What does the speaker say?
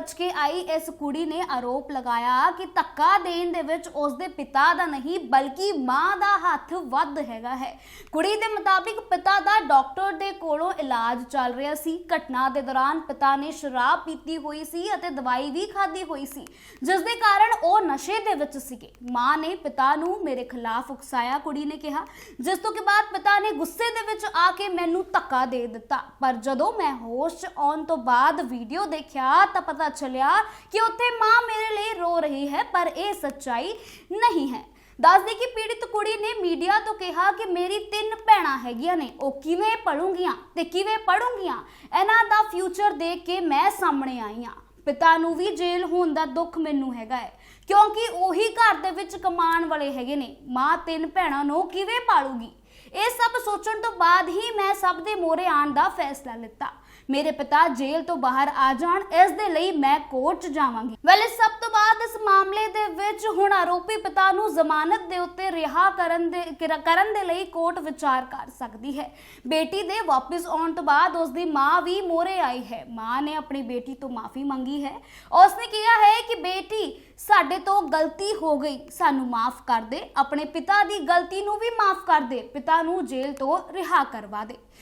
ਬਚ ਕੇ ਆਈ, ਇਸ ਕੁੜੀ ਨੇ ਆਰੋਪ ਲਗਾਇਆ ਕਿ ਧੱਕਾ ਦੇਣ ਦੇ ਵਿੱਚ ਉਸ ਦੇ ਪਿਤਾ ਦਾ ਨਹੀਂ, ਬਲਕਿ ਮਾਂ ਦਾ ਹੱਥ ਵੱਧ ਹੈਗਾ ਹੈ। ਕੁੜੀ ਦੇ ਮੁਤਾਬਿਕ ਪਿਤਾ ਦਾ ਡਾਕਟਰ ਦੇ ਕੋਲੋਂ ਇਲਾਜ ਚੱਲ ਰਿਹਾ ਸੀ। ਘਟਨਾ ਦੇ ਦੌਰਾਨ ਪਿਤਾ ਨੇ ਸ਼ਰਾਬ ਪੀਤੀ ਹੋਈ ਸੀ ਅਤੇ ਦਵਾਈ ਵੀ ਖਾਧੀ ਹੋਈ ਸੀ, ਜਿਸ ਦੇ ਕਾਰਨ ਉਹ ਨਸ਼ੇ ਦੇ ਵਿੱਚ ਸੀਗੇ। ਮਾਂ ਨੇ ਪਿਤਾ ਨੂੰ ਮੇਰੇ ਖਿਲਾਫ ਉਕਸਾਇਆ, ਕੁੜੀ ਨੇ ਕਿਹਾ। ਜਿਸ ਤੋਂ ਕਿ ਬਾਅਦ ਪਿਤਾ ਨੇ ਗੁੱਸੇ ਦੇ ਵਿੱਚ ਆ ਕੇ ਮੈਨੂੰ ਧੱਕਾ ਦੇ ਦਿੱਤਾ। ਪਰ ਜਦੋਂ ਮੈਂ ਹੋਸ਼ 'ਚ ਆਉਣ ਤੋਂ ਬਾਅਦ ਵੀਡੀਓ ਦੇਖਿਆ ਤਾਂ ਪਤਾ ਚੱਲਿਆ ਕਿ ਉੱਥੇ ਮਾਂ ਮੇਰੇ ਲਈ ਰੋ ਰਹੀ ਹੈ, ਪਰ ਇਹ ਸੱਚਾਈ ਨਹੀਂ ਹੈ। ਦੱਸਦੇ ਕਿ ਪੀੜਿਤ ਕੁੜੀ ਨੇ ਮੀਡੀਆ ਤੋਂ ਕਿਹਾ ਕਿ ਮੇਰੀ ਤਿੰਨ ਭੈਣਾਂ ਹੈਗੀਆਂ ਨੇ, ਉਹ ਕਿਵੇਂ ਪੜੂੰਗੀਆਂ ਤੇ ਕਿਵੇਂ ਪੜੂੰਗੀਆਂ ਇਹਨਾਂ ਦਾ ਫਿਊਚਰ ਦੇਖ ਕੇ ਮੈਂ ਸਾਹਮਣੇ ਆਈ ਹਾਂ। ਪਿਤਾ ਨੂੰ ਵੀ ਜੇਲ੍ਹ ਹੋਣ ਦਾ ਦੁੱਖ ਮੈਨੂੰ ਹੈਗਾ ਹੈ, ਕਿਉਂਕਿ ਉਹੀ ਘਰ ਦੇ ਵਿੱਚ ਕਮਾਉਣ ਵਾਲੇ ਹੈਗੇ ਨੇ। ਮਾਂ ਤਿੰਨ ਭੈਣਾਂ ਨੂੰ ਕਿਵੇਂ ਪਾਲੂਗੀ? ਇਹ ਸਭ ਸੋਚਣ ਤੋਂ ਬਾਅਦ ਹੀ ਮੈਂ ਸਭ ਦੇ ਮੋਰੇ ਆਉਣ ਦਾ ਫੈਸਲਾ ਲਿੱਤਾ। ਮੇਰੇ ਪਿਤਾ ਜੇਲ੍ਹ ਤੋਂ ਬਾਹਰ ਆ ਜਾਣ, ਇਸ ਦੇ ਲਈ ਮੈਂ ਕੋਰਟ 'ਚ ਜਾਵਾਂਗੀ। ਵੈਲ ਇਸ ਸਭ ਤੋਂ ਬਾਅਦ ਇਸ ਮਾਮਲੇ ਦੇ ਵਿੱਚ ਹੁਣ ਆਰੋਪੀ ਪਿਤਾ ਨੂੰ ਜ਼ਮਾਨਤ ਦੇ ਉੱਤੇ ਰਿਹਾ ਕਰਨ ਦੇ ਕਰਨ ਦੇ ਲਈ ਕੋਰਟ ਵਿਚਾਰ ਕਰ ਸਕਦੀ ਹੈ। ਬੇਟੀ ਦੇ ਵਾਪਸ ਆਉਣ ਤੋਂ ਬਾਅਦ ਉਸ ਦੀ ਮਾਂ ਵੀ ਮੋਰੇ ਆਈ ਹੈ। ਮਾਂ ਨੇ ਆਪਣੀ ਬੇਟੀ ਤੋਂ ਮਾਫੀ ਮੰਗੀ ਹੈ। ਉਸ ਨੇ ਕਿਹਾ ਹੈ ਕਿ ਬੇਟੀ, ਸਾਡੇ ਤੋਂ ਗਲਤੀ ਹੋ ਗਈ। ਸਾਨੂੰ ਮਾਫ ਕਰ ਦੇ। ਆਪਣੇ ਪਿਤਾ ਦੀ ਗਲਤੀ ਨੂੰ ਵੀ ਮਾਫ ਕਰ ਦੇ। ਪਿਤਾ ਨੂੰ ਜੇਲ੍ਹ ਤੋਂ ਰਿਹਾ ਕਰਵਾ ਦੇ।